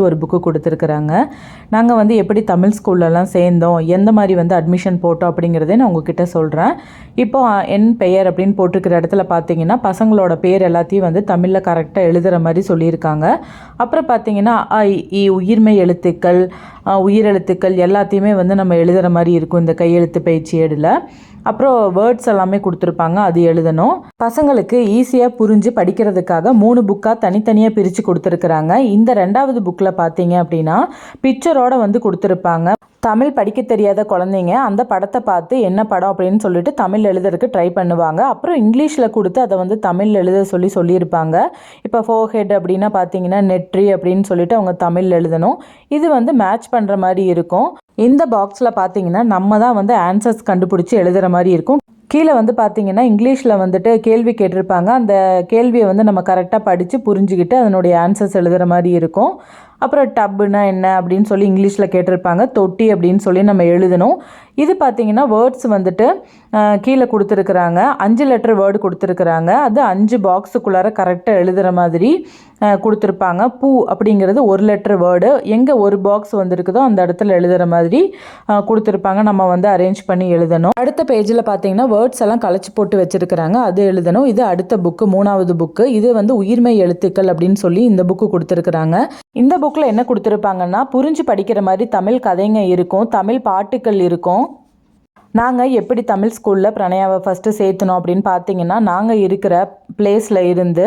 ஒரு புக்கு கொடுத்துருக்குறாங்க. நாங்கள் வந்து எப்படி தமிழ் ஸ்கூல்லலாம் சேர்ந்தோம் எந்த மாதிரி வந்து அட்மிஷன் போட்டோம் அப்படிங்கிறதே நான் உங்ககிட்ட சொல்கிறேன் இப்போ என் பெயர் அப்படின்னு போட்டிருக்கிற இடத்துல பார்த்தீங்கன்னா பசங்களோட பேர் எல்லாத்தையும் வந்து தமிழில் கரெக்டாக எழுதுகிற மாதிரி சொல்லியிருக்காங்க. அப்புறம் பார்த்தீங்கன்னா இ, உயிர்மை உயிர்மெய் எழுத்துக்கள் உயிரெழுத்துக்கள் எல்லாத்தையுமே வந்து நம்ம எழுதுகிற மாதிரி இருக்கும் இந்த கையெழுத்து பயிற்சி ஏடில் அப்புறம் வேர்ட்ஸ் எல்லாமே கொடுத்துருப்பாங்க அது எழுதணும். பசங்களுக்கு ஈஸியாக புரிஞ்சு படிக்கிறதுக்காக மூணு புக்காக தனித்தனியாக பிரித்து கொடுத்துருக்குறாங்க. இந்த ரெண்டாவது புக்கில் பார்த்தீங்க அப்படின்னா பிக்சரோட வந்து கொடுத்துருப்பாங்க. தமிழ் படிக்க தெரியாத குழந்தைங்க அந்த படத்தை பார்த்து என்ன படம் அப்படின்னு சொல்லிட்டு தமிழ் எழுதுறதுக்கு ட்ரை பண்ணுவாங்க. அப்புறம் இங்கிலீஷில் கொடுத்து அதை வந்து தமிழ் எழுத சொல்லி சொல்லியிருப்பாங்க. இப்போ ஃபோஹெட் அப்படின்னா பார்த்தீங்கன்னா நெட்ரி அப்படின்னு சொல்லிட்டு அவங்க தமிழ் எழுதணும். இது வந்து மேட்ச் பண்ணுற மாதிரி இருக்கும். இந்த பாக்ஸில் பார்த்தீங்கன்னா நம்ம தான் வந்து ஆன்சர்ஸ் கண்டுபிடிச்சி எழுதுகிற மாதிரி இருக்கும். கீழே வந்து பார்த்தீங்கன்னா இங்கிலீஷில் வந்துட்டு கேள்வி கேட்டிருப்பாங்க. அந்த கேள்வியை வந்து நம்ம கரெக்டாக படித்து புரிஞ்சுக்கிட்டு அதனுடைய ஆன்சர்ஸ் எழுதுகிற மாதிரி இருக்கும். அப்புறம் டப்புனா என்ன அப்படின்னு சொல்லி இங்கிலீஷில் கேட்டிருப்பாங்க. தொட்டி அப்படின்னு சொல்லி நம்ம எழுதணும். இது பார்த்தீங்கன்னா வேர்ட்ஸ் வந்துட்டு கீழே கொடுத்துருக்குறாங்க. அஞ்சு லெட்டர் வேர்டு கொடுத்துருக்குறாங்க. அது அஞ்சு பாக்ஸுக்குள்ளார கரெக்டாக எழுதுகிற மாதிரி கொடுத்துருப்பாங்க. பூ அப்படிங்கிறது ஒரு லெட்டர் வேர்டு எங்கே ஒரு பாக்ஸ் வந்திருக்குதோ அந்த இடத்துல எழுதுகிற மாதிரி கொடுத்துருப்பாங்க. நம்ம வந்து அரேஞ்ச் பண்ணி எழுதணும். அடுத்த பேஜில் பார்த்தீங்கன்னா வேர்ட்ஸ் எல்லாம் கலைச்சி போட்டு வச்சுருக்கிறாங்க. அது எழுதணும். இது அடுத்த புக்கு மூணாவது புக்கு இது வந்து உயிர்மெய் எழுத்துக்கள் அப்படின்னு சொல்லி இந்த புக்கு கொடுத்துருக்குறாங்க. இந்த புக் புக்கில் என்ன கொடுத்துருப்பாங்கன்னா புரிஞ்சு படிக்கிற மாதிரி தமிழ் கதைங்க இருக்கும் தமிழ் பாட்டுக்கள் இருக்கும். நாங்கள் எப்படி தமிழ் ஸ்கூலில் பிரணயாவை ஃபஸ்ட்டு சேர்த்தணும் அப்படின்னு பார்த்தீங்கன்னா நாங்கள் இருக்கிற பிளேஸில் இருந்து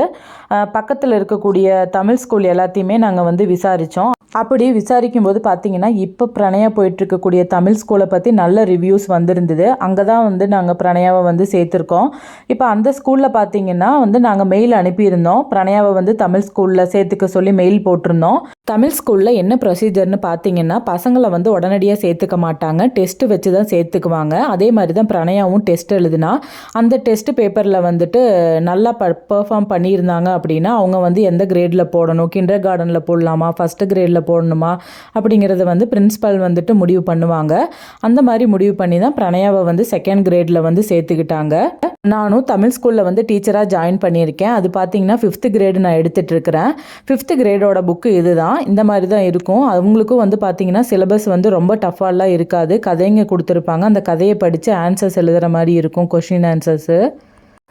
பக்கத்தில் இருக்கக்கூடிய தமிழ் ஸ்கூல் எல்லாத்தையுமே நாங்கள் வந்து விசாரித்தோம் அப்படி விசாரிக்கும் போது பார்த்தீங்கன்னா இப்போ பிரணயா போயிட்டு இருக்கக்கூடிய தமிழ் ஸ்கூலை பற்றி நல்ல ரிவ்யூஸ் வந்திருந்தது. அங்கே தான் வந்து நாங்கள் பிரணயாவை வந்து சேர்த்துருக்கோம். இப்போ அந்த ஸ்கூலில் பார்த்தீங்கன்னா வந்து நாங்கள் மெயில் அனுப்பியிருந்தோம். பிரணயாவை வந்து தமிழ் ஸ்கூலில் சேர்த்துக்க சொல்லி மெயில் போட்டிருந்தோம். தமிழ் ஸ்கூலில் என்ன ப்ரொசீஜர்னு பார்த்தீங்கன்னா பசங்களை வந்து உடனடியாக சேர்த்துக்க மாட்டாங்க. டெஸ்ட்டு வச்சு தான் சேர்த்துக்குவாங்க. அதே மாதிரி தான் பிரணயாவும் டெஸ்ட் எழுதுனா. அந்த டெஸ்ட் பேப்பரில் வந்துட்டு நல்லா ப பெர்ஃபார்ம் பண்ணியிருந்தாங்க அப்படின்னா அவங்க வந்து எந்த கிரேடில் போடணும்? கிண்டர் கார்டனில் போடலாமா? ஃபஸ்ட்டு கிரேடில் போடணுமா? அப்படிங்கிறத வந்து பிரின்ஸிபல் வந்துட்டு முடிவு பண்ணுவாங்க. அந்த மாதிரி முடிவு பண்ணி தான் பிரணயாவை வந்து செகண்ட் கிரேடில் வந்து சேர்த்துக்கிட்டாங்க. நானும் தமிழ் ஸ்கூலில் வந்து டீச்சராக ஜாயின் பண்ணியிருக்கேன். அது பார்த்தீங்கன்னா ஃபிஃப்த்து கிரேடு நான் எடுத்துகிட்டு இருக்கிறேன் ஃபிஃப்த்து கிரேடோட புக்கு இதுதான். இந்த மாதிரி தான் இருக்கும். அவங்களுக்கும் வந்து பார்த்தீங்கன்னா சிலபஸ் வந்து ரொம்ப டஃபாலாம் இருக்காது. கதைங்க கொடுத்துருப்பாங்க. அந்த கதை கதையை படித்து ஆன்சர்ஸ் எழுதுகிற மாதிரி இருக்கும் கொஷின் ஆன்சர்ஸு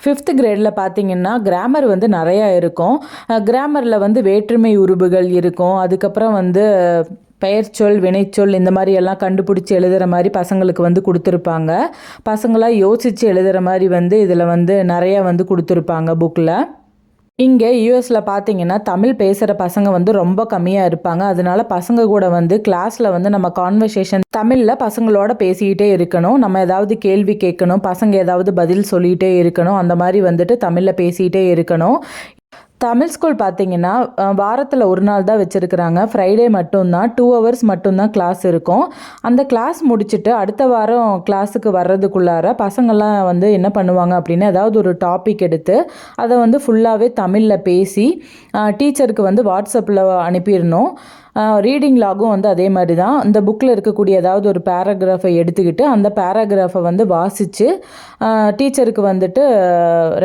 ஃபிஃப்த்து கிரேடில் பார்த்தீங்கன்னா கிராமர் வந்து நிறையா இருக்கும். கிராமரில் வந்து வேற்றுமை உருபுகள் இருக்கும். அதுக்கப்புறம் வந்து பெயர்ச்சொல் வினைச்சொல் இந்த மாதிரி எல்லாம் கண்டுபிடிச்சி எழுதுகிற மாதிரி பசங்களுக்கு வந்து கொடுத்துருப்பாங்க. பசங்களாக யோசித்து எழுதுகிற மாதிரி வந்து இதில் வந்து நிறையா வந்து கொடுத்துருப்பாங்க புக்கில் இங்கே யூஎஸில் பார்த்தீங்கன்னா தமிழ் பேசுகிற பசங்க வந்து ரொம்ப கம்மியாக இருப்பாங்க. அதனால பசங்க கூட வந்து கிளாஸில் வந்து நம்ம கான்வர்சேஷன் தமிழில் பசங்களோட பேசிக்கிட்டே இருக்கணும். நம்ம ஏதாவது கேள்வி கேட்கணும். பசங்க ஏதாவது பதில் சொல்லிகிட்டே இருக்கணும். அந்த மாதிரி வந்துட்டு தமிழில் பேசிக்கிட்டே இருக்கணும். தமிழ் ஸ்கூல் பார்த்தீங்கன்னா வாரத்தில் ஒரு நாள் தான் வச்சுருக்குறாங்க. ஃப்ரைடே மட்டும்தான் டூ ஹவர்ஸ் மட்டும்தான் கிளாஸ் இருக்கும். அந்த கிளாஸ் முடிச்சுட்டு அடுத்த வாரம் கிளாஸுக்கு வர்றதுக்குள்ளார பசங்கள்லாம் வந்து என்ன பண்ணுவாங்க அப்படின்னா ஏதாவது ஒரு டாபிக் எடுத்து அதை வந்து ஃபுல்லாகவே தமிழில் பேசி டீச்சருக்கு வந்து வாட்ஸ்அப்பில் அனுப்பிடணும். ரீடிங் லாகும் வந்து அதே மாதிரி தான் இந்த புக்கில் இருக்கக்கூடிய ஏதாவது ஒரு பேராகிராஃபை எடுத்துக்கிட்டு அந்த பேராகிராஃபை வந்து வாசித்து டீச்சருக்கு வந்துட்டு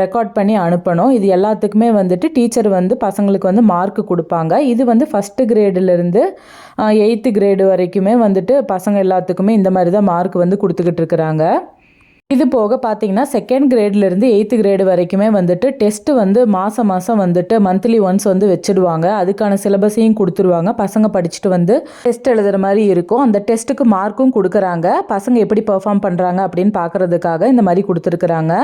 ரெக்கார்ட் பண்ணி அனுப்பணும். இது எல்லாத்துக்குமே வந்துட்டு டீச்சர் வந்து பசங்களுக்கு வந்து மார்க் கொடுப்பாங்க. இது வந்து ஃபஸ்ட்டு கிரேடுலேருந்து எயித்து கிரேடு வரைக்குமே வந்துட்டு பசங்க எல்லாத்துக்குமே இந்த மாதிரி தான் மார்க் வந்து கொடுத்துக்கிட்டு இருக்கிறாங்க. இது போக பார்த்தீங்கன்னா செகண்ட் கிரேட்லேருந்து எயித்து கிரேடு வரைக்குமே வந்துட்டு டெஸ்ட்டு வந்து மாதம் மாதம் வந்துட்டு மந்த்லி ஒன்ஸ் வந்து வச்சுடுவாங்க. அதுக்கான சிலபஸையும் கொடுத்துருவாங்க. பசங்க படிச்சுட்டு வந்து டெஸ்ட் எழுதுகிற மாதிரி இருக்கும். அந்த டெஸ்ட்டுக்கு மார்க்கும் கொடுக்குறாங்க. பசங்க எப்படி பெர்ஃபார்ம் பண்ணுறாங்க அப்படின்னு பார்க்குறதுக்காக இந்த மாதிரி கொடுத்துருக்குறாங்க.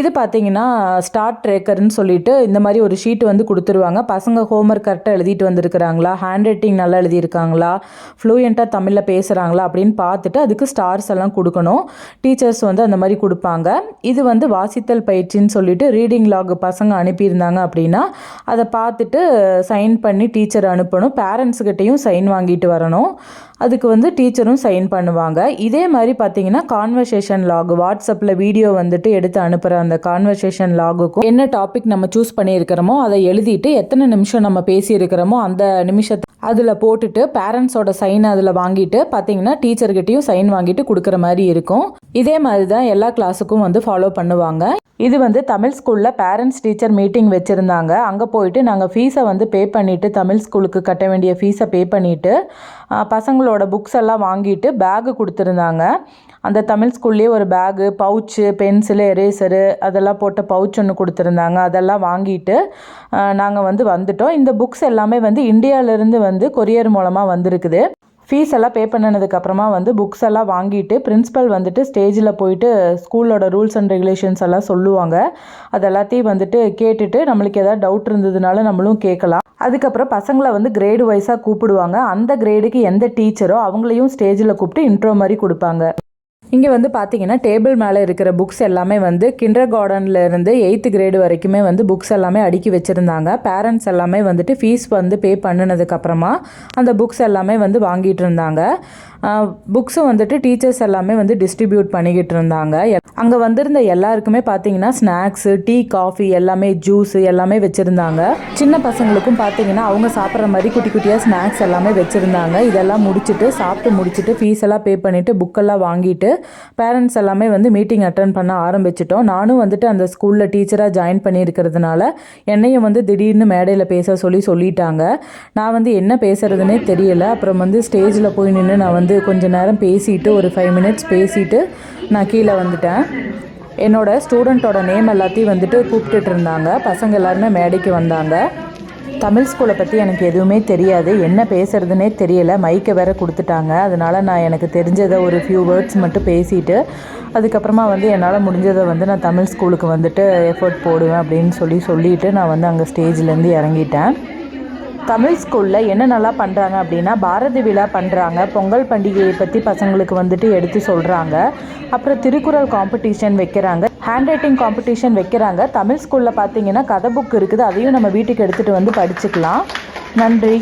இது பார்த்தீங்கன்னா ஸ்டார்ட் ட்ரேக்கர்னு சொல்லிட்டு இந்த மாதிரி ஒரு ஷீட் வந்து கொடுத்துருவாங்க. பசங்க ஹோம்ஒர்க் கரெக்டாக எழுதிட்டு வந்திருக்கிறாங்களா? ஹேண்ட் ரைட்டிங் நல்லா எழுதியிருக்காங்களா? ஃப்ளூயண்ட்டாக தமிழில் பேசுகிறாங்களா அப்படின்னு பார்த்துட்டு அதுக்கு ஸ்டார்ஸ் எல்லாம் கொடுக்கணும். டீச்சர்ஸ் வந்து அந்த மாதிரி கொடுப்பாங்க. இது வந்து வாசித்தல் பயிற்சின்னு சொல்லிட்டு ரீடிங் லாக் பசங்க அனுப்பியிருந்தாங்க அப்படின்னா அதை பார்த்துட்டு சைன் பண்ணி டீச்சர் அனுப்பணும். பேரண்ட்ஸுக்கிட்டையும் சைன் வாங்கிட்டு வரணும். அதுக்கு வந்து டீச்சரும் சைன் பண்ணுவாங்க. இதே மாதிரி பார்த்தீங்கன்னா கான்வர்சேஷன் லாக் வாட்ஸ்அப்பில் வீடியோ வந்துட்டு எடுத்து அனுப்புகிற அந்த கான்வர்சேஷன் லாகுக்கும் என்ன டாபிக் நம்ம சூஸ் பண்ணியிருக்கிறோமோ அதை எழுதிட்டு எத்தனை நிமிஷம் நம்ம பேசியிருக்கிறோமோ அந்த நிமிஷத்தை அதில் போட்டுட்டு பேரண்ட்ஸோட சைன் அதில் வாங்கிட்டு பார்த்தீங்கன்னா டீச்சர்கிட்டையும் சைன் வாங்கிட்டு கொடுக்குற மாதிரி இருக்கும். இதே மாதிரி தான் எல்லா கிளாஸுக்கும் வந்து ஃபாலோ பண்ணுவாங்க. இது வந்து தமிழ் ஸ்கூலில் பேரண்ட்ஸ் டீச்சர் மீட்டிங் வச்சுருந்தாங்க. அங்கே போயிட்டு நாங்கள் ஃபீஸை வந்து பே பண்ணிவிட்டு தமிழ் ஸ்கூலுக்கு கட்ட வேண்டிய ஃபீஸை பே பண்ணிவிட்டு பசங்களோட புக்ஸ் எல்லாம் வாங்கிட்டு பேகு கொடுத்துருந்தாங்க. அந்த தமிழ் ஸ்கூல்லேயே ஒரு பேகு பவுச்சு பென்சிலு எரேசரு அதெல்லாம் போட்ட பவுச் ஒன்று கொடுத்துருந்தாங்க. அதெல்லாம் வாங்கிட்டு நாங்கள் வந்து வந்துட்டோம். இந்த புக்ஸ் எல்லாமே வந்து இந்தியாவிலேருந்து வந்து கொரியர் மூலமாக வந்திருக்குது. ஃபீஸ் எல்லாம் பே பண்ணினதுக்கப்புறமா வந்து புக்ஸ் எல்லாம் வாங்கிட்டு பிரின்ஸிபல் வந்துட்டு ஸ்டேஜில் போயிட்டு ஸ்கூலோட ரூல்ஸ் அண்ட் ரெகுலேஷன்ஸ் எல்லாம் சொல்லுவாங்க. அது எல்லாத்தையும் வந்துட்டு கேட்டுட்டு நம்மளுக்கு ஏதாவது டவுட் இருந்ததுனால நம்மளும் கேட்கலாம். அதுக்கப்புறம் பசங்களை வந்து கிரேடு வைஸாக கூப்பிடுவாங்க. அந்த கிரேடுக்கு எந்த டீச்சரோ அவங்களையும் ஸ்டேஜில் கூப்பிட்டு இன்ட்ரோ மாதிரி கொடுப்பாங்க. இங்கே வந்து பார்த்தீங்கன்னா டேபிள் மேலே இருக்கிற புக்ஸ் எல்லாமே வந்து கிண்டர் கார்டன்லேருந்து எயித்து கிரேடு வரைக்குமே வந்து புக்ஸ் எல்லாமே அடுக்கி வச்சுருந்தாங்க. பேரண்ட்ஸ் எல்லாமே வந்துட்டு ஃபீஸ் வந்து பே பண்ணினதுக்கப்புறமா அந்த புக்ஸ் எல்லாமே வந்து வாங்கிட்டு இருந்தாங்க. புக்ஸும் வந்துட்டு டீச்சர்ஸ் எல்லாமே வந்து டிஸ்ட்ரிபியூட் பண்ணிக்கிட்டு இருந்தாங்க. அங்கே வந்திருந்த எல்லாருக்குமே பார்த்தீங்கன்னா ஸ்நாக்ஸு டீ காஃபி எல்லாமே ஜூஸு எல்லாமே வச்சுருந்தாங்க. சின்ன பசங்களுக்கும் பார்த்தீங்கன்னா அவங்க சாப்பிட்ற மாதிரி குட்டி குட்டியாக ஸ்நாக்ஸ் எல்லாமே வச்சுருந்தாங்க. இதெல்லாம் முடிச்சுட்டு சாப்பிட்டு முடிச்சுட்டு ஃபீஸ் எல்லாம் பே பண்ணிவிட்டு புக்கெல்லாம் வாங்கிட்டு பேரண்ட்ஸ் எல்லாமே வந்து மீட்டிங் அட்டன் பண்ண ஆரம்பிச்சிட்டோம். நானும் வந்துட்டு அந்த ஸ்கூலில் டீச்சராக ஜாயின் பண்ணியிருக்கிறதுனால என்னையும் வந்து திடீர்னு மேடையில் பேச சொல்லி சொல்லிட்டாங்க. நான் வந்து என்ன பேசுகிறதுனே தெரியல. அப்புறம் வந்து ஸ்டேஜில் போய் நின்று நான் வந்து கொஞ்ச நேரம் பேசிட்டு ஒரு ஃபைவ் மினிட்ஸ் பேசிட்டு நான் கீழே வந்துட்டேன். என்னோட ஸ்டூடெண்ட்டோட நேம் எல்லாத்தையும் வந்துட்டு கூப்பிட்டுட்டு இருந்தாங்க. பசங்க எல்லாருமே மேடைக்கு வந்தாங்க. தமிழ் ஸ்கூலை பற்றி எனக்கு எதுவுமே தெரியாது. என்ன பேசுறதுனே தெரியல. மைக்கை வேற கொடுத்துட்டாங்க. அதனால நான் எனக்கு தெரிஞ்சதை ஒரு ஃபியூ வேர்ட்ஸ் மட்டும் பேசிட்டு அதுக்கப்புறமா வந்து என்னால் முடிஞ்சதை வந்து நான் தமிழ் ஸ்கூலுக்கு வந்துட்டு எஃபர்ட் போடுவேன் அப்படின்னு சொல்லி சொல்லிட்டு நான் வந்து அங்கே ஸ்டேஜ்லேருந்து இறங்கிட்டேன். தமிழ் ஸ்கூலில் என்ன நல்லா பண்ணுறாங்க அப்படின்னா பாரதி விழா பண்ணுறாங்க பொங்கல் பண்டிகையை பற்றி பசங்களுக்கு வந்துட்டு எடுத்து சொல்கிறாங்க அப்புறம் திருக்குறள் காம்படிஷன் வைக்கிறாங்க. ஹேண்ட் ரைட்டிங் காம்படிஷன் வைக்கிறாங்க. தமிழ் ஸ்கூலில் பார்த்தீங்கன்னா கதை புக் இருக்குது. அதையும் நம்ம வீட்டுக்கு எடுத்துகிட்டு வந்து படிச்சுக்கலாம். நன்றி.